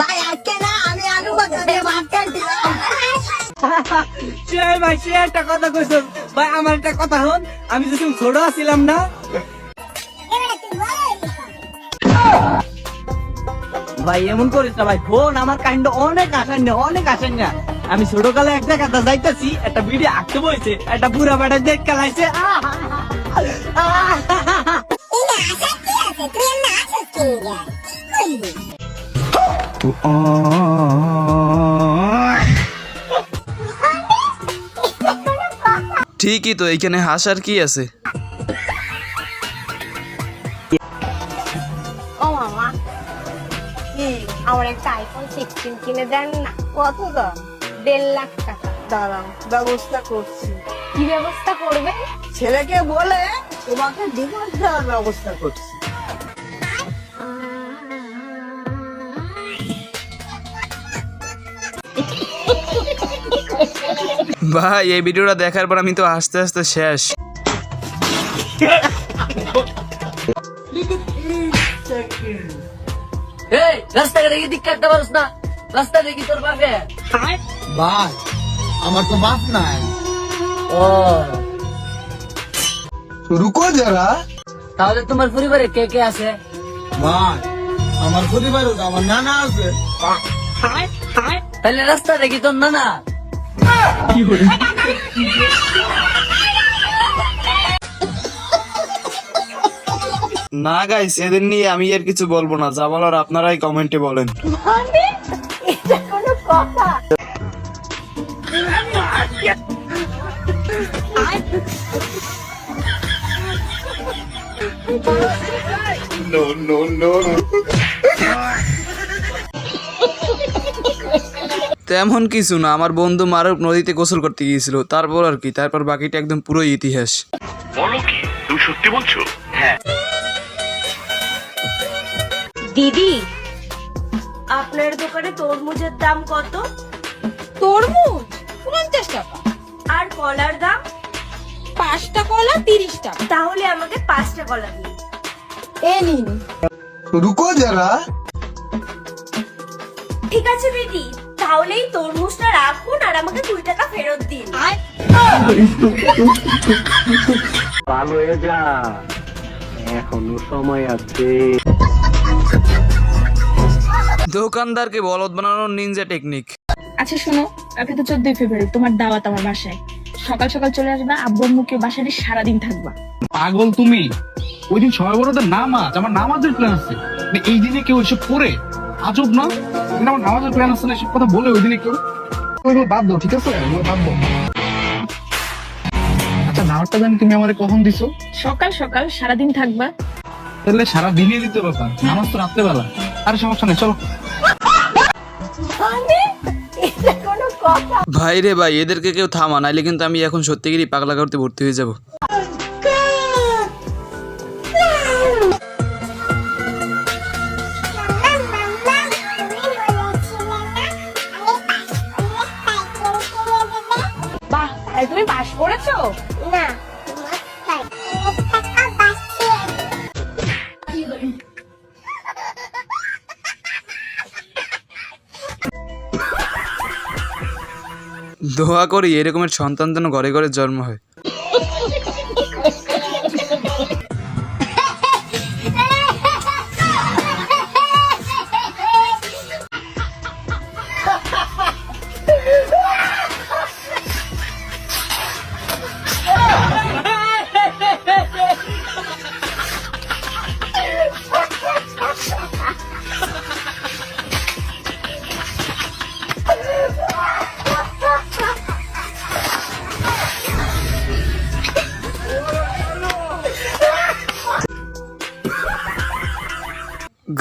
ভাই আজকে না আমি আলু কথা দিয়ে ভাই একটা কথা কইছ। ভাই আমার একটা কথা হন আমি যখন ছোট আছিলাম না ভাই এমন করিস না ভাই ফোন আমার কাইন্ড অনেক আসান্য অনেক আসান্য আমি ছোটকালে এক জায়গাতে যাইতেছি একটা ভিডিও আঁকতে বইছে একটা বুড়া বেটা দেখ খেলাইছে ঠিকই তো এইখানে হাসার কি আছে? ও মামা আমার একটা আইফোন সিক্সটিন কিনে দেন না? কত দাম? দেড় লাখ টাকা। দাঁড়াও ব্যবস্থা করছি। কি ব্যবস্থা করবে? ছেলেকে বলে তোমাকে ডিভোর্স দেওয়ার ব্যবস্থা করছি। ভাই এই ভিডিওটা দেখার পর আমি তো আস্তে আস্তে শেষ। আমার তো বাপ নাই। ও। রুকো যারা। তাহলে তোমার পরিবারে কে কে আছে? ভাই আমার পরিবারে আমার নানা আছে। তাহলে রাস্তা দেখি তোর না না না গাইস এদের নিয়ে আমি আর কিছু বলব না। যা বলার আপনারাই কমেন্টে বলেন। মানে? এটা কোনো তেমন কিছু না। আমার বন্ধু মারুক নদীতে গোসল করতে গিয়েছিল। তারপর আর কি তারপর বাকিটা একদম পুরোই ইতিহাস। বলো কি তুমি সত্যি বলছো? দিদি আপনার দোকানে তরমুজের দাম কত? তরমুজ? পঞ্চাশ টাকা। আর কলার দাম? পাঁচটা কলা তিরিশ টাকা। তাহলে আমাকে পাঁচটা কলা দিন। এ নিন। রুকো যারা। ঠিক আছে দিদি। তাহলে এই তরমুজটা রাখুন আর আমাকে দুই টাকা ফেরত দিন। ভালো হয়ে যা। এখনও সময় আছে। দোকানদারকে বলদ বানানোর নিনজা টেকনিক আচ্ছা শোনো আপনি তো চোদ্দই ফেব্রুয়ারি তোমার দাওয়াত আমার বাসায়। সকাল সকাল চলে আসবা আব্বুর মুখে বাসায় সারাদিন থাকবা। পাগল তুমি। ওই দিন সবাই বড় নামাজ আমার নামাজের প্ল্যান আছে। মানে এই দিনে কেউ এসব করে আজব না? কিন্তু আমার নামাজের প্ল্যান আছে না এসব কথা বলে ওই দিনে কেউ। ওই বাদ দাও ঠিক আছে? ওই বাদ দাও। আচ্ছা নামাজটা জানি তুমি আমারে কখন দিছো? সকাল সকাল সারাদিন থাকবা। তাহলে সারা দিনে দিতে ব্যাপার নামাজ তো রাত্রেবেলা। আর সমস্যা নেই চলো। এটা কোনো কথা। ভাই রে ভাই এদেরকে কেউ থামা নাইলে কিন্তু আমি এখন সত্যিকারই পাগলা করতে ভর্তি হয়ে যাব। না দোয়া করি এরকমের সন্তান যেন ঘরে ঘরে জন্ম হয়।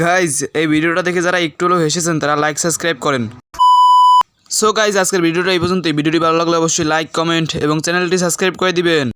গাইজ এই ভিডিওটা দেখে যারা একটু হলেও হেসেছেন, তারা লাইক সাবস্ক্রাইব করেন। সো গাইজ আজকের ভিডিওটা এই পর্যন্ত ভিডিওটি ভালো লাগলে অবশ্যই লাইক কমেন্ট এবং চ্যানেলটি সাবস্ক্রাইব করে দিবেন।